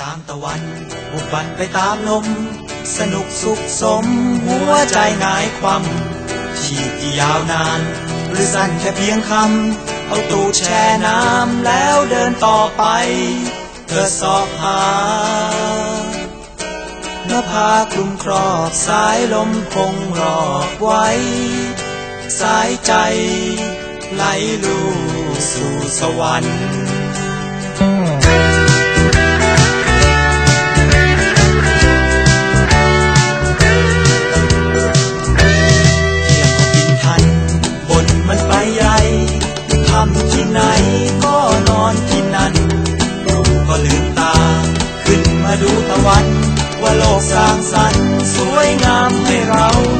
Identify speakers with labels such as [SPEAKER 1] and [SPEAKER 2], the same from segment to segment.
[SPEAKER 1] ตามตะวันบุกบันไปตามลม สนุกสุขสม หัวใจหงายความชีพที่ยาวนาน หรือสั้นแค่เพียงคำ เอาตูดแช่น้ำแล้วเดินต่อไป เธอสอบหาเนภาคลุมครอบสายลมคงรอบไว้ สายใจ ไหลลูสู่สวรรค์ สร้างสรรค์สวยงามให้เรา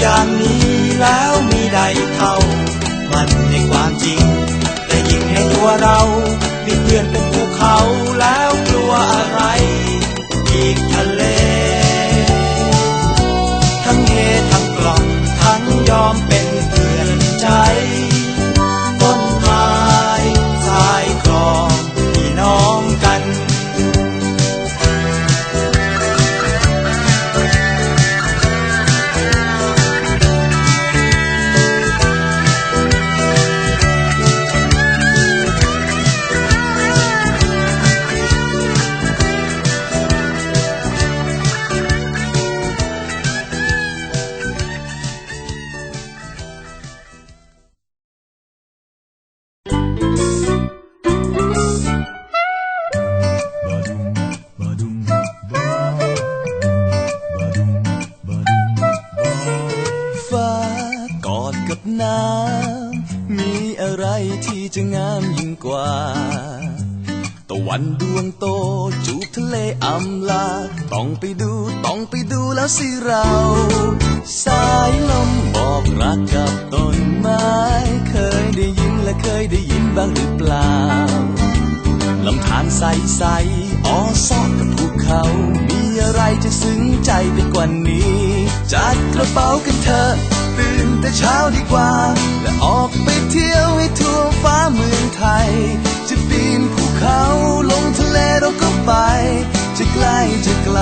[SPEAKER 1] อย่างนี้แล้วมีใดเท่า มันในความจริง แต่ยิ่งในตัวเรา มีอะไรที่จะ
[SPEAKER 2] งามยิ่งกว่า ตะวันดวงโตจูบทะเลอำลา ต้องไปดูต้องไปดูแล้วสิเรา สายลมบอกรักกับต้นไม้ เคยได้ยินและเคยได้ยินบ้างหรือเปล่าลำธารใสใสๆอ้อซอกกับภูเขา มีอะไรจะซึ้งใจไปกว่านี้ จัดกระเป๋ากันเถอะ ตื่นแต่เช้าดีกว่า และออกไปเที่ยวให้ทั่วฟ้าเมืองไทย จะปีนภูเขาลงทะเลเราก็ไป จะใกล้จะไกล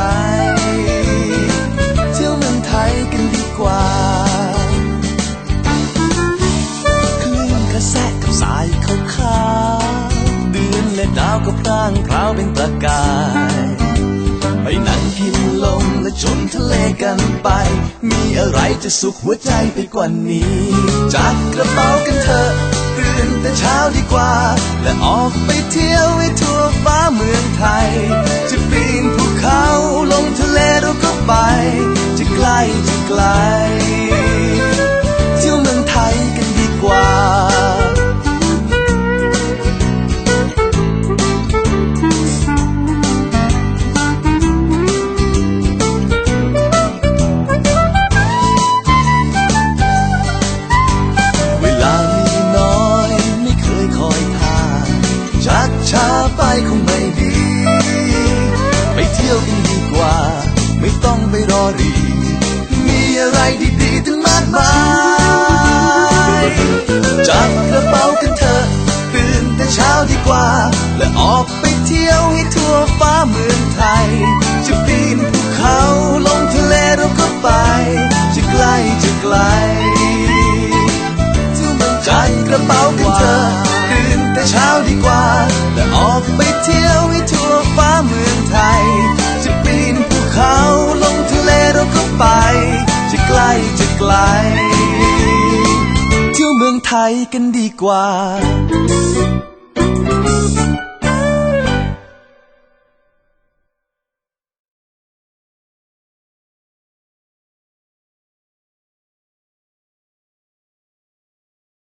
[SPEAKER 2] เที่ยวเมืองไทยกันดีกว่าคลื่นกระแสกับสายขาวขาวๆเดือนและดาวก็พร่างพราวเป็นประกายไปนั่งกินลม และชมทะเลกันไป มีอะไรจะสุขหัวใจไปกว่านี้ จัดกระเป๋ากันเถอะตื่นแต่เช้าดีกว่า และออกไปเที่ยวให้ทั่วฟ้า ที่ยวกันดีกว่า ไม่ต้องไปรอรี มีอะไรดีๆตั้งมากมาย จับกระเป๋ากันเถอะตื่นแต่เช้าดีกว่า และออกไปเที่ยวให้ทั่วฟ้าเมืองไทย จะปีนภูเขาลงทะเลเราก็ไป จะใกล้จะไกลจับกระเป๋ากันเถอะตื่นแต่เช้าดีกว่า และออกไปเที่ยวให้ทั่ว กันดีกว่า